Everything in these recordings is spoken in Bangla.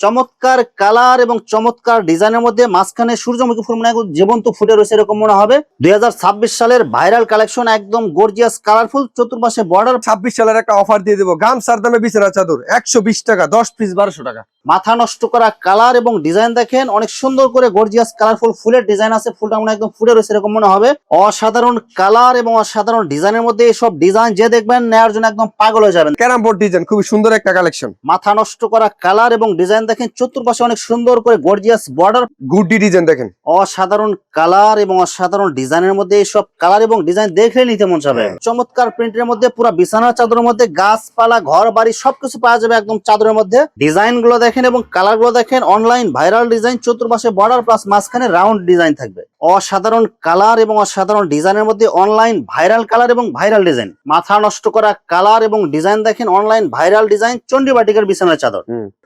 চমৎকার কালার এবং চমৎকার ডিজাইনের মধ্যে মাঝখানে সূর্যমুখী ফুল মানে জীবন্ত ফুটে রয়েছে এরকম মনে হবে। দুই হাজার ছাব্বিশ সালের ভাইরাল কালেকশন একদম গর্জিয়াস কালারফুল চতুর্পাশে বর্ডার ছাব্বিশ সালের একটা অফার দিয়ে দেবো। গামছার দামে বিছানা চাদর একশো বিশ টাকা দশ পিস বারোশো টাকা। মাথা নষ্ট করা কালার এবং ডিজাইন দেখেন অনেক সুন্দর করে গর্জিয়াস কালারফুল ফুলের ডিজাইন আছে ফুলটা মনে হয় একদম ফুটে রয়েছে এরকম মনে হবে। অসাধারণ কালার এবং অসাধারণ ডিজাইনের মধ্যে এইসব ডিজাইন যে দেখবেন নেওয়ার জন্য একদম পাগল হয়ে যাবেন। ক্যারাম বোর্ড ডিজাইন খুবই সুন্দর একটা কালেকশন মাথা নষ্ট করা কালার এবং ডিজাইন দেখেন চতুর্পাশে অনেক সুন্দর করে গর্জিয়াস বর্ডার গুডি ডিজাইন দেখেন। অসাধারণ কালার এবং অসাধারণ ডিজাইনের মধ্যে সব কালার এবং ডিজাইন দেখলে নিতে মন যাবে হ্যাঁ। চমৎকার প্রিন্টের মধ্যে পুরো বিছানার চাদরের মধ্যে গাছপালা ঘর বাড়ি সবকিছু পাওয়া যাবে একদম চাদরের মধ্যে। ডিজাইনগুলো দেখেন এবং কালারগুলো দেখেন অনলাইন ভাইরাল ডিজাইন চতুর্পাশে বর্ডার প্লাস মাঝখানে রাউন্ড ডিজাইন থাকবে। অসাধারণ কালার এবং অসাধারণ ডিজাইনের মধ্যে অনলাইন ভাইরাল কালার এবং ভাইরাল ডিজাইন। মাথা নষ্ট করা কালার এবং ডিজাইন দেখেন অনলাইন ভাইরাল ডিজাইন চন্ডী বাটিকার বিছানার চাদর।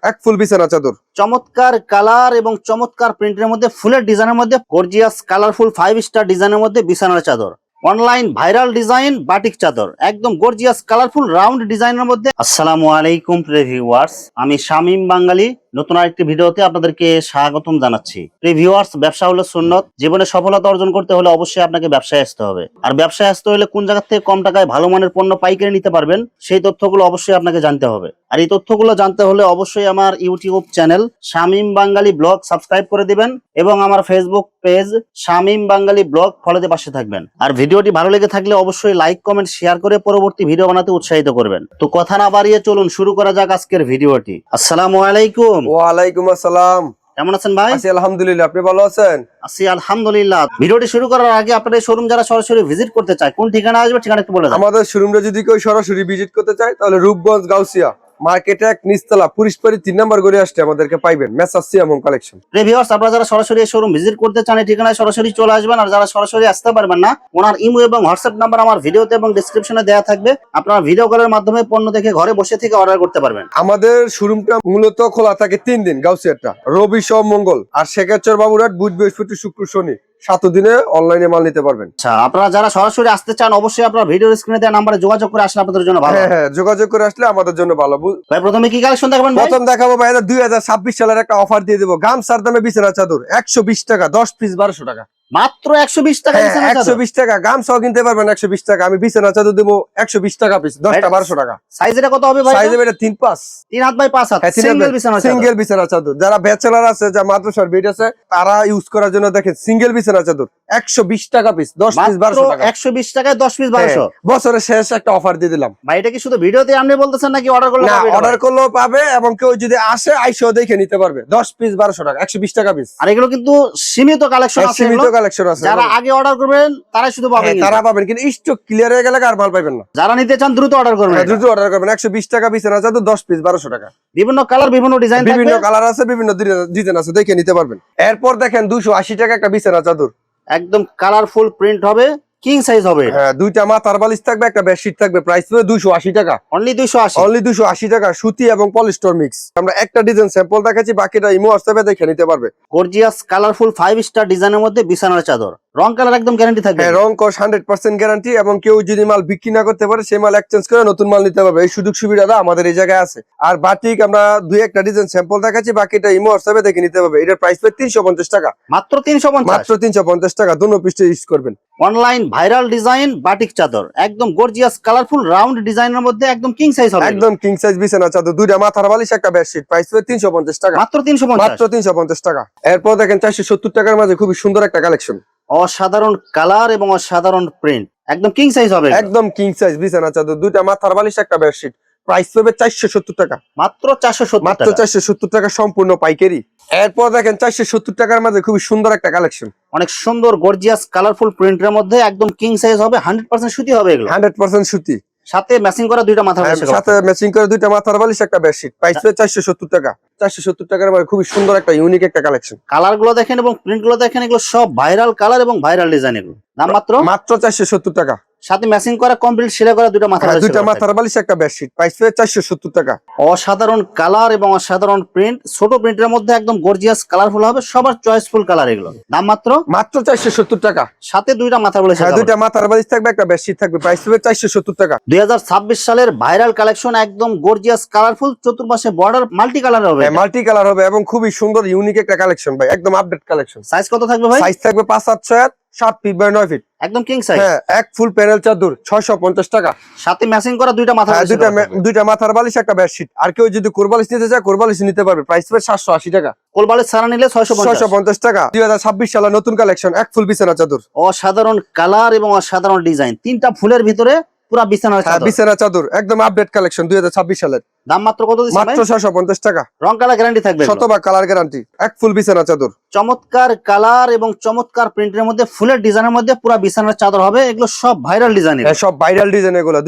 এক ফুল বিছানা চাদর। চমৎকার কালার এবং চমৎকার প্রিন্টের মধ্যে ফুলের ডিজাইনের মধ্যে গর্জিয়াস কালারফুল ফাইভ স্টার ডিজাইনের মধ্যে বিছানার চাদর। অনলাইন ভাইরাল ডিজাইন বাটিক চাদর। একদম গর্জিয়াস কালারফুল রাউন্ড ডিজাইনের মধ্যে। আসসালামু আলাইকুম ভিউয়ার্স আমি শামিম বাঙালি। নতুন আরেকটি ভিডিওতে আপনাদেরকে স্বাগতম জানাচ্ছি। ভিউয়ার্স ব্যবসা হলো সুন্নত। জীবনে সফলতা অর্জন করতে হলে অবশ্যই আপনাকে ব্যবসায় আসতে হবে। আর ব্যবসায় আসতে হলে কোন জায়গা থেকে কম টাকায় ভালো মানের পণ্য পাইকারি নিতে পারবেন, সেই তথ্যগুলো অবশ্যই আপনাকে জানতে হবে। আর এই তথ্যগুলো জানতে হলে অবশ্যই আমার YouTube channel Shamim Bangali blog subscribe করে দিবেন এবং আমার Facebook page Shamim Bangali blog ফলোতে পাশে থাকবেন। আর ভিডিওটি ভালো লেগে থাকলে অবশ্যই লাইক কমেন্ট শেয়ার করে পরবর্তী ভিডিও বানাতে উৎসাহিত করবেন। তো কথা না বাড়িয়ে চলুন, শুরু করা যাক আজকের ভিডিওটি। আসসালামু আলাইকুম। ওয়ালাইকুম আসসালাম। কেমন আছেন ভাই? আছি আলহামদুলিল্লাহ আপনি ভালো আছেন? আছি আলহামদুলিল্লাহ। ভিডিওটি শুরু করার আগে আপনাদের শোরুম যারা সরাসরি ভিজিট করতে চায় কোন ঠিকানা আসবে ঠিকানা একটু বলে আমাদের শোরুমটা যদি কেউ সরাসরি ভিজিট করতে চায় তাহলে রূপগঞ্জ গাউসিয়া। মার্কেটে এক নিচতলা পুরিশপাড়ি তিন নম্বর করে আসতে আমাদেরকে পাইবেন মেসাস সিয়ামন কালেকশন রিভিউয়ার্স আপনারা যারা সরাসরি শোরুম ভিজিট করতে চান এই ঠিকানায় সরাসরি চলে আসবেন আর যারা সরাসরি আসতে পারবেন না ওনার ইমো এবং হোয়াটসঅ্যাপ নাম্বার আমার ভিডিওতে এবং ডিসক্রিপশনে দেওয়া থাকবে। আপনারা ভিডিও কলের মাধ্যমে পণ্য দেখে ঘরে বসে থেকে অর্ডার করতে পারবেন। আমাদের শোরুমটা মূলত খোলা থাকে তিন দিন গাউসিয়ারটা। রবি সব মঙ্গল। আর শেখাচর বাবুরাট বুধ বৃহস্পতি শুক্র শনি। সাত দিনে অনলাইনে মাল নিতে পারবেন। আচ্ছা আপনারা যারা সরাসরি আসতে চান অবশ্যই আপনারা ভিডিও স্ক্রিনে দেওয়া নাম্বারে যোগাযোগ করে আসলে আপনাদের জন্য ভালো হ্যাঁ হ্যাঁ। যোগাযোগ করে আসলে আমাদের জন্য ভালো। ভাই প্রথমে কি কালেকশন দেখাবেন প্রথম দেখাবো ভাই দুই হাজার ছাব্বিশ সালের একটা অফার দিয়ে দেবো। গামছার দামে বিছানা চাদর একশো বিশ টাকা দশ পিস বারোশো টাকা। মাত্র একশো বিশ টাকা হ্যাঁ একশো বিশ টাকা গামছাও কিনতে পারবেন একশো বিশ টাকা। আমি বিছানা চাদর দেবো একশো বিশ টাকা পিস দশটা বারোশো টাকা। সাইজ এটা কত হবে ভাই সাইজে এটা তিন পাঁচ। তিন হাত বাই পাঁচ হাত সিঙ্গেল বিছানা সিঙ্গেল বিছানা চাদর। যারা ব্যাচেলার আছে যা মাদ্রাসার বেড আছে তারা ইউজ করার জন্য দেখেন সিঙ্গেল বিছানা চাদর। একশো বিশ টাকা পিস দশ পিস বারোশো একশো বিশ টাকায় দশ পিস বারোশো। হ্যাঁ, বছরের শেষ একটা অফার দিয়ে দিলাম। ভাই এটা কি শুধু ভিডিওতে আপনি বলতেছেন নাকি অর্ডার করলে না হবে এটা অর্ডার করলেও পাবে এবং কেউ যদি আসে আইসেও দেখে নিতে পারবে। দশ পিস বারোশো টাকা একশো বিশ টাকা পিস আর এগুলো কিন্তু সীমিত কালেকশন আছে সীমিত কালেকশন আছে যারা আগে অর্ডার করবেন তারাই শুধু পাবেন হ্যাঁ, তারা পাবেন কিন্তু স্টক ক্লিয়ার হয়ে গেলে আর মাল পাবেন না? যারা নিতে চান দ্রুত অর্ডার করবেন হ্যাঁ, দ্রুত অর্ডার করবেন। একশো বিশ টাকা বিছানা চাদর দশ পিস বারোশো টাকা। বিভিন্ন কালার বিভিন্ন ডিজাইন বিভিন্ন কালার আছে বিভিন্ন ডিজাইন আছে দেখে নিতে পারবেন। এরপর দেখেন দুশো আশি টাকা একটা বিছানা চাদর একদম কালারফুল প্রিন্ট হবে কিং সাইজ হবে হ্যাঁ দুইটা মাথার বালিশ থাকবে একটা বেডশিট থাকবে প্রাইস হবে দুশো আশি টাকা। অনলি দুইশো আশি। অনলি দুশো আশি টাকা সুতি এবং পলিস্টর মিক্স আমরা একটা ডিজাইন স্যাম্পল দেখাচ্ছি বাকিটা ইমো হোয়াটসঅ্যাপে দেখে নিতে পারবে। গর্জিয়াস কালারফুল ফাইভ স্টার ডিজাইনের মধ্যে বিছানার চাদর। রং কালার একদম গ্যারান্টি থাকবে। হ্যাঁ রং কস হান্ড্রেড পার্সেন্ট গ্যারান্টি এবং কেউ যদি মাল বিক্রি না করতে পারে সেই মাল এক্সচেঞ্জ করে নতুন মাল নিতে পারবে। এই সুযোগ সুবিধাটা আমাদের এই জায়গায় আছে। আর বাটিক আমরা দুই একটা ডিজাইন স্যাম্পল দেখাচ্ছি বাকিটা ইমো হোয়াটসঅ্যাপে দেখে নিতে পারবে। এটার প্রাইস পড়বে তিনশো পঞ্চাশ টাকা। মাত্র তিনশো পঞ্চাশ। মাত্র তিনশো পঞ্চাশ টাকা দুনো পিসটা ইউজ করবেন। অনলাইন ভাইরাল ডিজাইন বাটিক চাদর। একদম গর্জিয়াস কালারফুল রাউন্ড ডিজাইনের মধ্যে একদম কিং সাইজ হবে। একদম কিং সাইজ বিছানা চাদর দুইটা মাথার বালিশ একটা বেডশিট প্রাইস পড়বে তিনশো পঞ্চাশ টাকা। মাত্র তিনশো পঞ্চাশ। মাত্র তিনশো পঞ্চাশ টাকা। এরপর দেখেন চারশো সত্তর টাকার মাঝে খুবই সুন্দর একটা কালেকশন অসাধারণ কালার এবং অসাধারণ প্রিন্ট একদম কিং সাইজ হবে একদম কিং সাইজ বিছানা চাদর দুইটা মাথার বালিশ একটা বেডশিট প্রাইস পড়বে চারশো সত্তর টাকা। মাত্র চারশো সত্তর মাত্র। চারশো সত্তর টাকা সম্পূর্ণ পাইকারি। এরপর দেখেন চারশো সত্তর টাকার মাঝে খুবই সুন্দর একটা কালেকশন অনেক সুন্দর গর্জিয়াস কালারফুল প্রিন্টের মধ্যে একদম কিং সাইজ হবে হান্ড্রেড পার্সেন্ট সুতি হবে এগুলো। হান্ড্রেড পার্সেন্ট সুতি। সাথে ম্যাচিং করা দুইটা মাথার হ্যাঁ, সাথে ম্যাচিং করা দুইটা মাথার বালিশ একটা বেডশিট প্রাইস পড়বে চারশো সত্তর টাকা। চারশো সত্তর টাকার মানে খুবই সুন্দর একটা ইউনিক একটা কালেকশন কালারগুলো দেখেন এবং প্রিন্টগুলো দেখেন এগুলো সব ভাইরাল কালার এবং ভাইরাল ডিজাইন এগুলো দাম মাত্র? মাত্র চারশো সত্তর টাকা। সাথে ম্যাচিং করা কমপ্লিট সেলাই করা দুটো মাথা হ্যাঁ, করা মাথার বালিশ একটা বেডশিট প্রাইস চারশো সত্তর টাকা। অসাধারণ কালার এবং অসাধারণ প্রিন্ট ছোট প্রিন্টের মধ্যে একদম গর্জিয়াস কালারফুল হবে। সবার চয়েসফুল কালার এগুলো। দাম মাত্র? মাত্র চারশো সত্তর টাকা। সাথে দুইটা মাথা বালিশ হ্যাঁ দুইটা মাথার বালিশ থাকবে একটা বেডশিট থাকবে। প্রাইস পেয়ে চারশো সত্তর টাকা। দুই হাজার ছাব্বিশ সালের ভাইরাল কালেকশন একদম গর্জিয়াস কালারফুল চতুর্পাশে বর্ডার মাল্টি কালার হবে। মাল্টি কালার হবে এবং খুবই সুন্দর ইউনিক একটা কালেকশন ভাই। একদম আপডেট কালেকশন সাইজ কত থাকবে ভাই? সাইজ থাকবে পাঁচ সাত ছয় আট, সাত ফিট বাই নয় ফিট একদম কিং সাইজ হ্যাঁ এক ফুল প্যানেল চাদর ছয়শো পঞ্চাশ টাকা। সাথে ম্যাচিং করা দুইটা মাথা হ্যাঁ দুইটা। দুইটা মাথার বালিশ একটা বেডশিট আর কেউ যদি কোরবালিশ নিতে চায় কোরবালিশ নিতে পারবে। প্রাইস পেয়ে সাতশো আশি টাকা। কোলবালিশ ছাড়া নিলে ছয়শো ছয়শো পঞ্চাশ টাকা। দুই হাজার ছাব্বিশ সালের নতুন কালেকশন এক ফুল বিছানা চাদর। অসাধারণ কালার এবং অসাধারণ ডিজাইন তিনটা ফুলের ভিতরে পুরা বিছানার হ্যাঁ চাদর। বিছানা চাদর একদম আপডেট কালেকশন দুই হাজার ছাব্বিশ সালের। দাম মাত্র কত দিচ্ছেন মাত্র ছয়শো পঞ্চাশ টাকা। রং কালার গ্যারান্টি থাকবে। শতভাগ কালার গ্যারান্টি এক ফুল বিছানা চাদর। চমৎকার কালার এবং চমৎকার প্রিন্টের মধ্যে ফুলের ডিজাইনের মধ্যে পুরা বিছানার চাদর হবে। এগুলো সব ভাইরাল ডিজাইন হ্যাঁ, সব ভাইরাল ডিজাইন এগুলো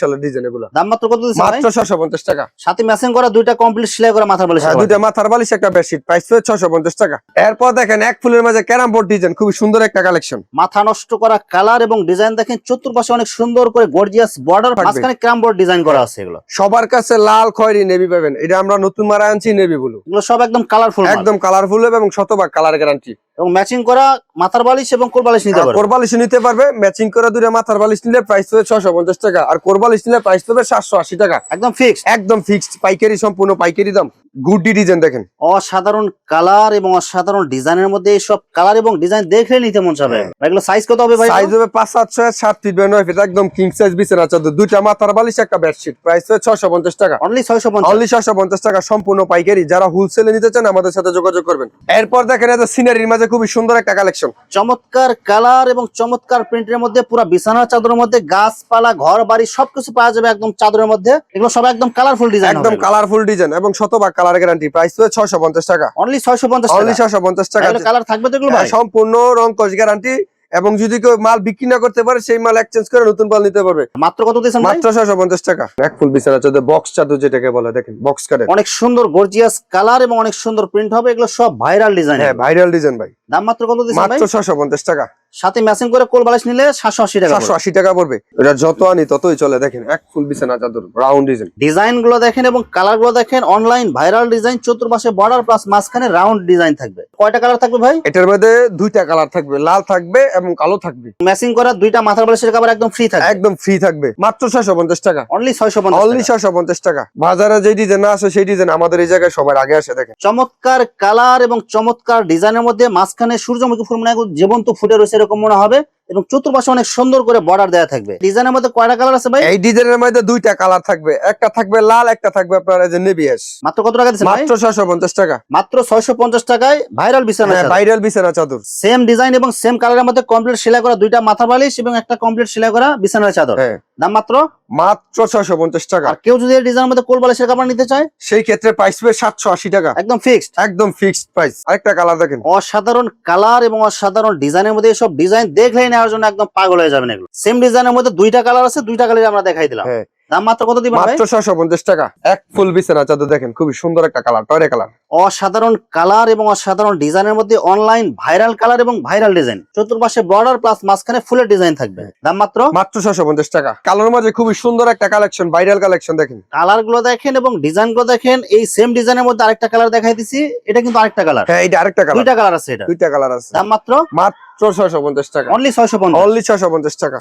সালের ডিজাইন এগুলো। দাম মাত্র কত দিচ্ছেন মাত্র ছয়শো পঞ্চাশ টাকা। সাথে ম্যাচিং করা দুইটা কমপ্লিট সেলাই করা মাথার বালিশ হ্যাঁ দুইটা মাথার বালিশ একটা বেডশিট প্রাইস পেয়ে ছয়শো পঞ্চাশ টাকা। এরপর দেখেন এক ফুলের মাঝে ক্যারাম বোর্ড ডিজাইন খুবই সুন্দর একটা কালেকশন মাথা নষ্ট করা কালার এবং ডিজাইন দেখেন চতুর্পাশে অনেক সুন্দর করে গর্জিয়াস বর্ডার। মাঝখানে ক্রাম বোর্ড ডিজাইন করা আছে এগুলো। সবার কাছে লাল খয়েরি নেভি পাবেন। এটা আমরা নতুন মারা আনছি নেভি ব্লু। এগুলো সব একদম কালারফুল একদম কালারফুল এবং শতভাগ কালার গ্যারান্টি এবং ম্যাচিং করা মাথার বালিশ এবং কোরবালিশ নিতে পারবে। কোরবালিশ নিতে পারবে ম্যাচিং করা দুটো মাথার বালিশ নিলে প্রাইস হবে ছশো পঞ্চাশ টাকা। আর কোরবালিশ নিলে প্রাইস হবে সাতশো আশি টাকা। একদম ফিক্সড একদম ফিক্সড পাইকারি সম্পূর্ণ পাইকারি দাম। গুডি ডিজাইন দেখেন। অসাধারণ কালার এবং অসাধারণ ডিজাইনের মধ্যে এইসব কালার এবং ডিজাইন দেখলে নিতে মন চাবে। এগুলো সাইজ কত হবে ভাই সাইজ হবে পাঁচ সাত ছয় সাত ফিট বাই নয় ফিট একদম কিং সাইজ বিছানা চাদর দুইটা মাথার বালিশ একটা বেডশিট প্রাইস হবে ছয়শো পঞ্চাশ টাকা। অনলি ছয়শো পঞ্চাশ। অনলি ছয়শো পঞ্চাশ টাকা সম্পূর্ণ পাইকারি। যারা হোলসেলে নিতে চান আমাদের সাথে যোগাযোগ করবেন। এরপর দেখেন এটা সিনারির মাঝে খুবই সুন্দর একটা কালেকশন চমৎকার কালার এবং চমৎকার প্রিন্টের মধ্যে পুরো বিছানার চাদরের মধ্যে গাছপালা ঘর বাড়ি সবকিছু পাওয়া যাবে একদম চাদরের মধ্যে। এগুলো সব একদম কালারফুল ডিজাইন একদম কালারফুল ডিজাইন এবং শতভাগ কালার গ্যারান্টি প্রাইস ছয়শো পঞ্চাশ টাকা। অনলি ছয়শো পঞ্চাশ অনলি ছয়শো পঞ্চাশ টাকা কালার থাকবে তো এগুলো ভাই? হ্যাঁ, সম্পূর্ণ রং কস গ্যারান্টি এবং যদি কেউ মাল বিক্রি না করতে পারে সেই মাল এক্সচেঞ্জ করে নতুন মাল নিতে পারবে। মাত্র কত দিয়েছেন মাত্র ছয়শো পঞ্চাশ টাকা। এক ফুল বিছানা চাদর বক্স চাদর যেটাকে বলে দেখেন বক্স কাটেন অনেক সুন্দর গর্জিয়াস কালার এবং অনেক সুন্দর প্রিন্ট হবে। এগুলো সব ভাইরাল ডিজাইন হ্যাঁ ভাইরাল ডিজাইন ভাই। দাম মাত্র কত দিয়েছেন ভাই? মাত্র ছয়শো পঞ্চাশ টাকা। সাথে ম্যাচিং করে কোল বালিশ নিলে সাতশো আশি টাকা সাতশো আশি টাকা পড়বে। এটা যত আনি ততই চলে দেখেন এক ফুল বিছানা চাদর রাউন্ড ডিজাইন ডিজাইনগুলো দেখেন এবং কালারগুলো দেখেন অনলাইন ভাইরাল ডিজাইন চতুর্পাশে বর্ডার প্লাস মাঝখানে রাউন্ড ডিজাইন থাকবে। কয়টা কালার থাকবে ভাই? এটার মধ্যে দুইটা কালার থাকবে লাল থাকবে এবং কালো থাকবে। ম্যাচিং করা দুইটা মাথার বালিশের কাবার একদম ফ্রি থাকবে। একদম ফ্রি থাকবে। মাত্র ছয়শো পঞ্চাশ টাকা। অনলি ছয়শো অনলি ছয়শো পঞ্চাশ টাকা। বাজারে যে ডিজাইন আসে সেই ডিজাইন আমাদের এই জায়গায় সবার আগে আসে দেখেন। চমৎকার কালার এবং চমৎকার ডিজাইনের মধ্যে মাঝখানে সূর্যমুখী ফুল মানে জীবন্ত ফুটে রয়েছে এরকম মনে হবে এবং চতুর্পাশে অনেক সুন্দর করে বর্ডার দেওয়া থাকবে। ডিজাইনের মধ্যে কয়টা কালার আছে ভাই? এই ডিজাইনের মধ্যে দুইটা কালার থাকবে। একটা থাকবে লাল একটা থাকবে আপনার এই যে নেভি অ্যাশ মাত্র কত টাকা দিচ্ছেন ভাই? মাত্র ছয়শো পঞ্চাশ টাকা। মাত্র ছয়শো পঞ্চাশ টাকায় ভাইরাল বিছানা হ্যাঁ ভাইরাল বিছানা চাদর। সেম ডিজাইন এবং সেম কালারের মধ্যে কমপ্লিট সেলাই করা দুইটা মাথা বালিশ এবং একটা কমপ্লিট সেলাই করা বিছানার চাদর। হ্যাঁ। দাম মাত্র? মাত্র ছয়শো পঞ্চাশ টাকা। কেউ যদি ডিজাইনের মধ্যে কোল বালিশের কাপড় নিতে চায়? সেই ক্ষেত্রে প্রাইস হবে সাতশো আশি টাকা। একদম ফিক্সড একদম ফিক্সড প্রাইস আরেকটা কালার দেখেন। অসাধারণ কালার এবং অসাধারণ ডিজাইনের মধ্যে সব ডিজাইন দেখলেই নেওয়ার জন্য একদম পাগল হয়ে যাবেন এগুলো। সেম ডিজাইনের মধ্যে দুইটা কালার আছে দুইটা কালার আমরা দেখাই দিলাম। হ্যাঁ। দাম মাত্র কত দিবেন মাত্র ছয়শো পঞ্চাশ টাকা। এক ফুল বিছানা চাদর দেখেন খুবই সুন্দর একটা কালার টয়রে কালার। অসাধারণ কালার এবং অসাধারণ ডিজাইনের মধ্যে অনলাইন ভাইরাল কালার এবং ভাইরাল ডিজাইন। চতুর্পাশে বর্ডার প্লাস মাঝখানে ফুলের ডিজাইন থাকবে। দাম মাত্র? মাত্র টাকা। কালোর মাঝে খুবই সুন্দর একটা কালেকশন ভাইরাল কালেকশন দেখেন। কালারগুলো দেখেন এবং ডিজাইনগুলো দেখেন এই সেম ডিজাইনের মধ্যে আরেকটা কালার দেখাই দিছি এটা কিন্তু আরেকটা কালার। হ্যাঁ এটা আরেকটা কালার। দুইটা কালার আছে এটা। দুইটা কালার আছে। দাম মাত্র? মাত্র টাকা। অনলি অনলি টাকা।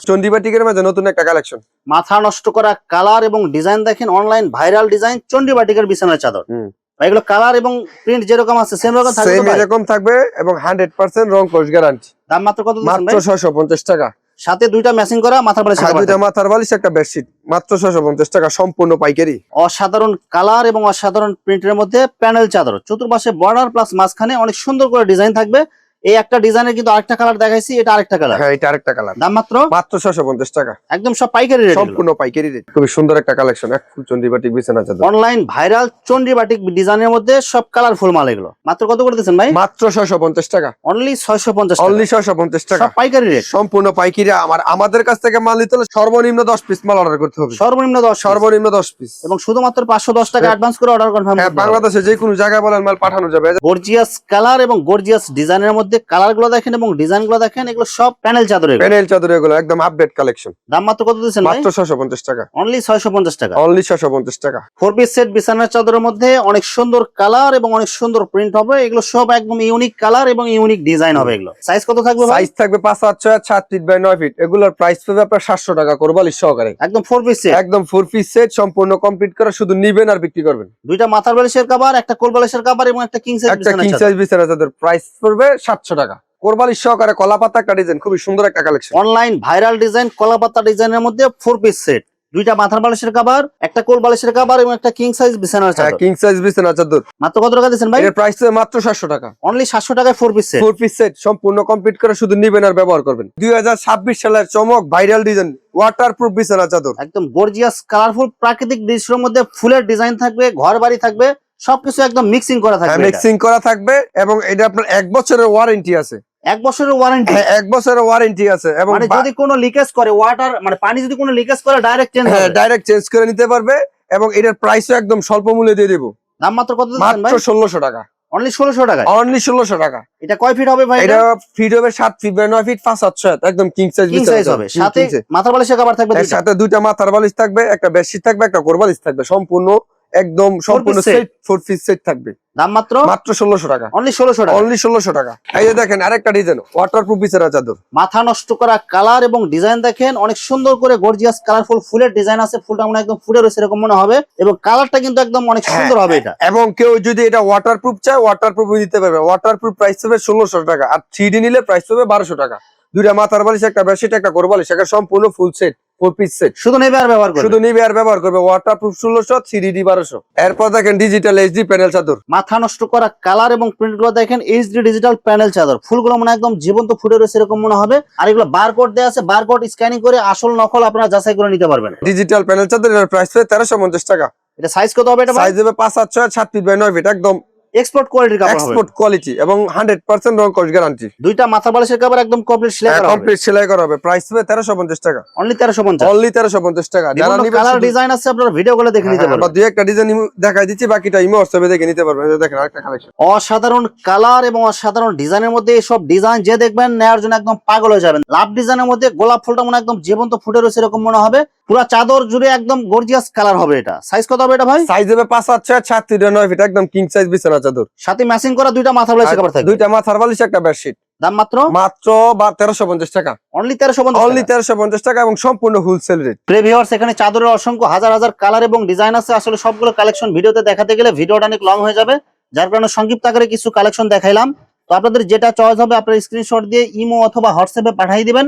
মাঝে নতুন একটা কালেকশন মাথা নষ্ট করা কালার এবং ডিজাইন দেখেন অনলাইন ভাইরাল ডিজাইন বিছানার চাদর। এগুলো কালার এবং প্রিন্ট যেরকম আছে সেম রকম থাকবে সেম এরকম থাকবে এবং হান্ড্রেড পার্সেন্ট রং কোর্স গ্যারান্টি দাম মাত্র কত টাকা। সাথে দুইটা ম্যাচিং করা মাথার বালিশ হ্যাঁ, দুইটা মাথার বালিশ একটা বেডশিট মাত্র ছয়শো পঞ্চাশ টাকা সম্পূর্ণ পাইকারি। অসাধারণ কালার এবং অসাধারণ প্রিন্টের মধ্যে প্যানেল চাদর। চতুর্পাশে বর্ডার প্লাস মাঝখানে অনেক সুন্দর করে ডিজাইন থাকবে। এই একটা ডিজাইনের কিন্তু আরেকটা কালার দেখাইছি এটা আরেকটা কালার হ্যাঁ এটা আরেকটা কালার দাম মাত্র? মাত্র ছয়শো পঞ্চাশ টাকা। একদম সব পাইকারি রেট। সম্পূর্ণ পাইকারি রেট। খুবই সুন্দর একটা কালেকশন এক ফুল চন্ডিবাটিক বিছানা চাদর। অনলাইন ভাইরাল চন্ডী বাটিক ডিজাইনের মধ্যে সব কালারফুল মাল এগুলো। মাত্র কত করে ভাই? মাত্র ছয়শো পঞ্চাশ টাকা। অনলি ছয়শো পঞ্চাশ অনলি ছয়শো পঞ্চাশ টাকা। সব পাইকারি রেট। সম্পূর্ণ পাইকারি। আমার আমাদের কাছ থেকে মাল নিতে হলে সর্বনিম্ন দশ পিস মাল অর্ডার করতে হবে। সর্বনিম্ন দশ সর্ব সর্বনিম্ন দশ পিস এবং শুধুমাত্র পাঁচশো দশ টাকা অ্যাডভান্স করে অর্ডার কনফার্ম হ্যাঁ বাংলাদেশে যে কোনো জায়গায় বলেন মাল পাঠানো যাবে। গর্জিয়াস কালার এবং গর্জিয়াস ডিজাইনের মধ্যে মধ্যে কালারগুলো দেখেন এবং ডিজাইনগুলো দেখেন এগুলো সব প্যানেল চাদর। প্যানেল চাদর এগুলো একদম আপডেট কালেকশন দাম মাত্র কত দিচ্ছেন মাত্র ছশো পঞ্চাশ টাকা। অনলি ছয়শো পঞ্চাশ টাকা। অনলি ছশো পঞ্চাশ টাকা। ফোর পিস সেট বিছানার চাদরের মধ্যে অনেক সুন্দর কালার এবং অনেক সুন্দর প্রিন্ট হবে। এগুলো সব একদম ইউনিক কালার এবং ইউনিক ডিজাইন হবে এগুলো। সাইজ কত থাকবে সাইজ থাকবে পাঁচ হাত ছয় হাত, সাত ফিট বাই নয় ফিট এগুলোর প্রাইস পাবে আপনার সাতশো টাকা করবালিশ সহকারে। একদম ফোর পিস সেট একদম ফোর পিস সেট সম্পূর্ণ কমপ্লিট করে শুধু নিবেন আর বিক্রি করবেন। দুইটা মাথার বালিশের কাবার একটা কোল বালিশের কাবার এবং একটা কিং সাইজ বিছানার চাদর। বিছানা চাদর। প্রাইস পড়বে সাতশো টাকা। কোরবালিশ সহকারে কলা পাতা একটা ডিজাইন খুবই সুন্দর একটা কালেকশন অনলাইন ভাইরাল ডিজাইন কলাপাতা ডিজাইনের মধ্যে ফোর পিস সেট দুইটা মাথার বালিশের কাবার একটা কোল বালিশের কাবার এবং একটা কিং সাইজ বিছানার হ্যাঁ চাদর। কিং সাইজ বিছানা চাদর। মাত্র কত টাকা দিচ্ছেন ভাই? এর প্রাইস মাত্র সাতশো টাকা। অনলি সাতশো টাকায় four piece set four piece set সম্পূর্ণ কমপ্লিট করে শুধু নিবেন আর ব্যবহার করবেন। দুই হাজার ছাব্বিশ সালের চমক ভাইরাল ডিজাইন ওয়াটার প্রুফ বিছানা চাদর। একদম গর্জিয়াস কালারফুল প্রাকৃতিক দৃশ্যের মধ্যে ফুলের ডিজাইন থাকবে ঘর বাড়ি থাকবে সবকিছু একদম মিক্সিং করা থাকবে মিক্সিং করা থাকবে এবং এটা আপনার এক বছরের ওয়ারেন্টি আছে। এক বছরের ওয়ারেন্টি হ্যাঁ এক বছরের ওয়ারেন্টি আছে এবং মানে যদি কোনো লিকেজ করে ওয়াটার মানে পানি যদি কোনো লিকেজ করে ডাইরেক্ট চেঞ্জ হ্যাঁ ডাইরেক্ট চেঞ্জ করে নিতে পারবে এবং এটার প্রাইসও একদম স্বল্প মূল্যে দিয়ে দেবো। দাম মাত্র কত মাত্র টাকা। অনলি ষোলোশো টাকায়? অনলি ষোলোশো টাকা। এটা কয় ফিট হবে ভাই এটা? ফিট হবে ফিট ফিট পাঁচ সাত ছয় একদম কিং সাইজ কিং সাইজ হবে। সাথে মাথার বালিশের কাবার থাকবে। সাথে দুইটা মাথার বালিশ থাকবে একটা বেডশিট থাকবে একটা কোরবালিশ থাকবে। সম্পূর্ণ একদম সম্পূর্ণ সেট ফোর পিস সেট থাকবে। দাম মাত্র মাত্র ষোলোশো টাকা। অনলি ষোলোশো টাকা। অনলি ষোলোশো টাকা। এই যে দেখেন আরেকটা ডিজাইন ওয়াটার প্রুফ বিছানা চাদর মাথা নষ্ট করা কালার এবং ডিজাইন দেখেন অনেক সুন্দর করে গর্জিয়াস কালারফুল ফুলের ডিজাইন আছে ফুলটা মনে একদম ফুলে রয়েছে এরকম মনে হবে এবং কালারটা কিন্তু একদম অনেক হ্যাঁ, সুন্দর হবে এটা। এবং কেউ যদি এটা ওয়াটার প্রুফ চায় ওয়াটার প্রুফ দিতে পারবে। ওয়াটারপ্রুফ প্রাইস হবে ষোলোশো টাকা আর থ্রি ডি নিলে প্রাইস হবে বারোশো টাকা। দুইটা মাথার বালিশ একটা বেডশিট একটা কোরবালিশ একটা সম্পূর্ণ full set four piece set শুধু নেবে ব্যবহার করবে? শুধু ব্যবহার করবে। এরপর দেখেন ডিজিটাল এইচডি প্যানেল চাদর। মাথা নষ্ট করা কালার এবং প্রিন্টগুলো দেখেন এইচডি ডিজিটাল প্যানেল চাদর। ফুলগুলো মানে একদম জীবন্ত ফুটে রয়েছে এরকম মনে হবে। আর এগুলো বারকোড আছে। বারকোড স্ক্যানিং করে আসল নকল আপনারা যাচাই করে নিতে পারবেন। ডিজিটাল প্যানেল চাদর এর প্রাইস হবে তেরোশো পঞ্চাশ টাকা। এটা সাইজ কত হবে এটা সাইজ হবে ফিট বাই ফিট একদম এক্সপোর্ট কোয়ালিটির কাপড় হবে। এক্সপোর্ট কোয়ালিটি এবং হান্ড্রেড পার্সেন্ট রং কস গ্যারান্টি দুইটা মাথা বালিশের কাপড় একদম কমপ্লিট সেলাই করা হবে। কমপ্লিট সেলাই করা হবে। প্রাইস হবে তেরোশো পঞ্চাশ টাকা। অনলি 1350 অনলি তেরোশো পঞ্চাশ টাকা। যারা নিবেন কালার ডিজাইন আছে আপনারা ভিডিও গুলো দেখে নিতে হ্যাঁ, পারবেন। দুই একটা ডিজাইন দেখাই দিচ্ছি বাকিটা ইমো হোয়াটসঅ্যাপে দেখে নিতে পারবেন। দেখেন আরেকটা কালেকশন অসাধারণ কালার এবং অসাধারণ ডিজাইনের মধ্যে এইসব ডিজাইন যে দেখবেন নেওয়ার জন্য একদম পাগল হয়ে যাবেন। লাভ ডিজাইনের মধ্যে গোলাপ ফুলটা মনে একদম জীবন্ত ফুটে রয়েছে এরকম মনে হবে। পুরো চাদর জুড়ে একদম গর্জিয়াস কালার হবে এটা। সাইজ কত হবে এটা ভাই? সাইজ হবে পাঁচ সাত ছয় সাত ফিট নয় ফিট একদম কিং সাইজ বিছানা চাদর। সাথে ম্যাচিং করা দুইটা মাথা বালিশের কাপড় থাকবে। দুইটা মাথার বালিশ একটা বেডশিট দাম মাত্র? মাত্র তেরোশো পঞ্চাশ টাকা। অনলি তেরোশো অনলি তেরোশো পঞ্চাশ টাকা এবং সম্পূর্ণ হোলসেল রেট প্রেভিওর্স এখানে চাদরের অসংখ্য হাজার হাজার কালার এবং ডিজাইন আছে। আসলে সবগুলো কালেকশন ভিডিওতে দেখাতে গেলে ভিডিওটা অনেক লং হয়ে যাবে। যার কারণে সংক্ষিপ্ত আকারে কিছু কালেকশন দেখাইলাম। তো আপনাদের যেটা চয়েস হবে আপনার স্ক্রিনশট দিয়ে ইমো অথবা হোয়াটসঅ্যাপে পাঠিয়ে দিবেন।